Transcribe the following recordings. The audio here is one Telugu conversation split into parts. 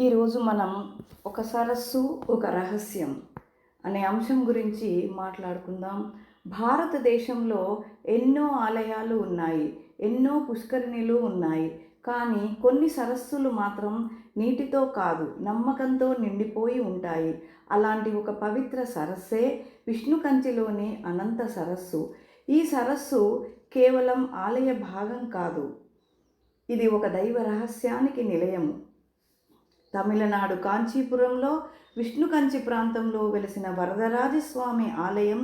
ఈరోజు మనం ఒక సరస్సు ఒక రహస్యం అనే అంశం గురించి మాట్లాడుకుందాం. భారతదేశంలో ఎన్నో ఆలయాలు ఉన్నాయి ఎన్నో పుష్కరిణిలు ఉన్నాయి కానీ కొన్ని సరస్సులు మాత్రం నీటితో కాదు నమ్మకంతో నిండిపోయి ఉంటాయి. అలాంటి ఒక పవిత్ర సరస్సే విష్ణు కంచిలోని అనంత సరస్సు. ఈ సరస్సు కేవలం ఆలయ భాగం కాదు ఇది ఒక దైవ రహస్యానికి నిలయము. తమిళనాడు కాంచీపురంలో విష్ణుకంచి ప్రాంతంలో వెలిసిన వరదరాజస్వామి ఆలయం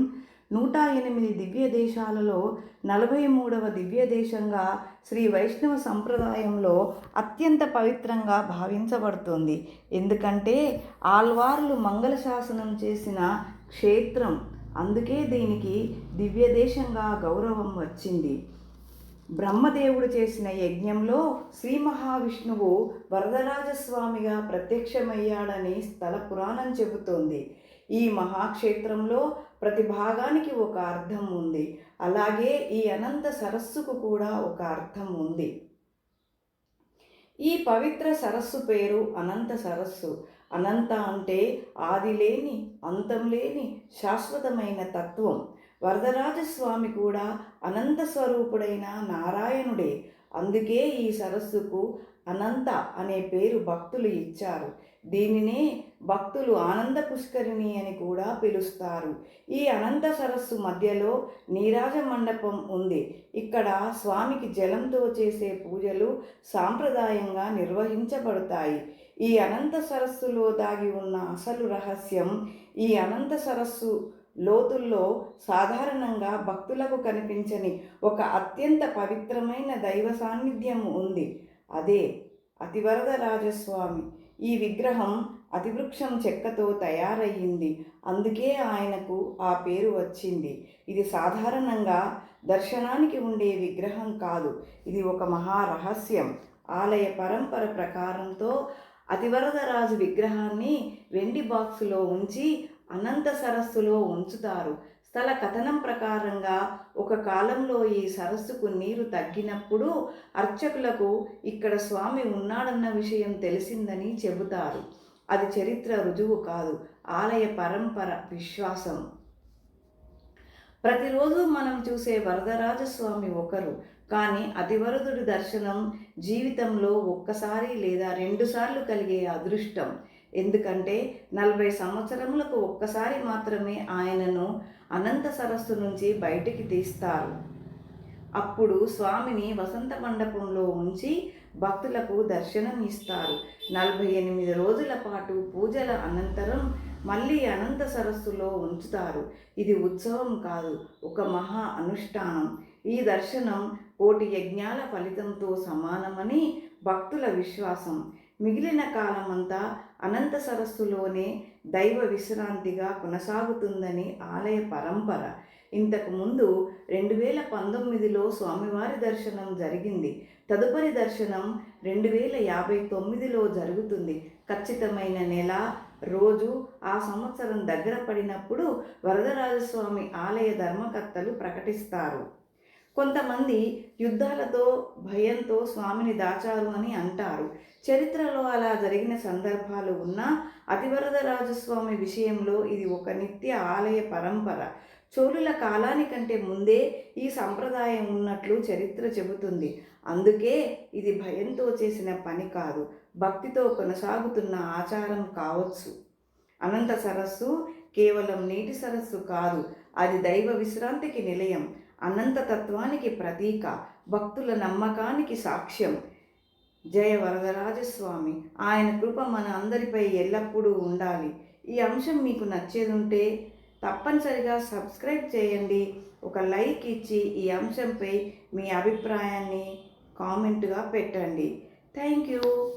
నూట ఎనిమిది దివ్య దేశాలలో నలభై మూడవ దివ్య దేశంగా శ్రీ వైష్ణవ సంప్రదాయంలో అత్యంత పవిత్రంగా భావించబడుతుంది. ఎందుకంటే ఆల్వార్లు మంగళ శాసనం చేసిన క్షేత్రం అందుకే దీనికి దివ్య దేశంగా గౌరవం వచ్చింది. బ్రహ్మదేవుడు చేసిన యజ్ఞంలో శ్రీ మహావిష్ణువు వరదరాజస్వామిగా ప్రత్యక్షమయ్యాడని స్థల పురాణం చెబుతోంది. ఈ మహాక్షేత్రంలో ప్రతి భాగానికి ఒక అర్థం ఉంది. అలాగే ఈ అనంత సరస్సుకు కూడా ఒక అర్థం ఉంది. ఈ పవిత్ర సరస్సు పేరు అనంత సరస్సు. అనంత అంటే ఆది లేని అంతం లేని శాశ్వతమైన తత్వం. వరదరాజస్వామి కూడా అనంత స్వరూపుడైన నారాయణుడే. అందుకే ఈ సరస్సుకు అనంత అనే పేరు భక్తులు ఇచ్చారు. దీనినే భక్తులు ఆనంద పుష్కరిణి అని కూడా పిలుస్తారు. ఈ అనంత సరస్సు మధ్యలో నీరాజ మండపం ఉంది. ఇక్కడ స్వామికి జలంతో చేసే పూజలు సాంప్రదాయంగా నిర్వహించబడతాయి. ఈ అనంత సరస్సులో దాగి ఉన్న అసలు రహస్యం ఈ అనంత సరస్సు లోతుల్లో సాధారణంగా భక్తులకు కనిపించని ఒక అత్యంత పవిత్రమైన దైవ సాన్నిధ్యం ఉంది. అదే అతివరద రాజస్వామి. ఈ విగ్రహం అతివృక్షం చెక్కతో తయారయ్యింది. అందుకే ఆయనకు ఆ పేరు వచ్చింది. ఇది సాధారణంగా దర్శనానికి ఉండే విగ్రహం కాదు. ఇది ఒక మహారహస్యం. ఆలయ పరంపర ప్రకారంతో అతివరదరాజు విగ్రహాన్ని వెండి బాక్సులో ఉంచి అనంత సరస్సులో ఉంచుతారు. స్థల కథనం ప్రకారంగా ఒక కాలంలో ఈ సరస్సుకు నీరు తగ్గినప్పుడు అర్చకులకు ఇక్కడ స్వామి ఉన్నాడన్న విషయం తెలిసిందని చెబుతారు. అది చరిత్ర రుజువు కాదు ఆలయ పరంపర విశ్వాసం. ప్రతిరోజు మనం చూసే వరదరాజస్వామి ఒకరు. కానీ అతివరదుడి దర్శనం జీవితంలో ఒక్కసారి లేదా రెండుసార్లు కలిగే అదృష్టం. ఎందుకంటే నలభై సంవత్సరములకు ఒక్కసారి మాత్రమే ఆయనను అనంత సరస్సు నుంచి బయటికి తీస్తారు. అప్పుడు స్వామిని వసంత మండపంలో ఉంచి భక్తులకు దర్శనం ఇస్తారు నలభై ఎనిమిది రోజుల పాటు పూజల అనంతరం మళ్ళీ అనంత సరస్సులో ఉంచుతారు. ఇది ఉత్సవం కాదు ఒక మహా అనుష్ఠానం. ఈ దర్శనం కోటి యజ్ఞాల ఫలితంతో సమానమని భక్తుల విశ్వాసం. మిగిలిన కాలమంతా అనంత సరస్సులోనే దైవ విశ్రాంతిగా కొనసాగుతుందని ఆలయ పరంపర. ఇంతకుముందు రెండు వేల పంతొమ్మిదిలో స్వామివారి దర్శనం జరిగింది. తదుపరి దర్శనం రెండు వేల యాభై తొమ్మిదిలో జరుగుతుంది. ఖచ్చితమైన నెల రోజు ఆ సంవత్సరం దగ్గర పడినప్పుడు వరదరాజస్వామి ఆలయ ధర్మకర్తలు ప్రకటిస్తారు. కొంతమంది యుద్ధాలతో భయంతో స్వామిని దాచారు అని అంటారు. చరిత్రలో అలా జరిగిన సందర్భాలు ఉన్నా అతివరదరాజస్వామి విషయంలో ఇది ఒక నిత్య ఆలయ పరంపర. చోళుల కాలానికంటే ముందే ఈ సంప్రదాయం ఉన్నట్లు చరిత్ర చెబుతుంది. అందుకే ఇది భయంతో చేసిన పని కాదు భక్తితో కొనసాగుతున్న ఆచారం కావచ్చు. అనంత సరస్సు కేవలం నీటి సరస్సు కాదు అది దైవ విశ్రాంతికి నిలయం. అనంత తత్వానికి ప్రతీక భక్తుల నమ్మకానికి సాక్ష్యం. జయ వరదరాజస్వామి ఆయన కృప మన అందరిపై ఎల్లప్పుడూ ఉండాలి. ఈ అంశం మీకు నచ్చేదుంటే తప్పనిసరిగా సబ్స్క్రైబ్ చేయండి. ఒక లైక్ ఇచ్చి ఈ అంశంపై మీ అభిప్రాయాన్ని కామెంట్గా పెట్టండి. Thank you.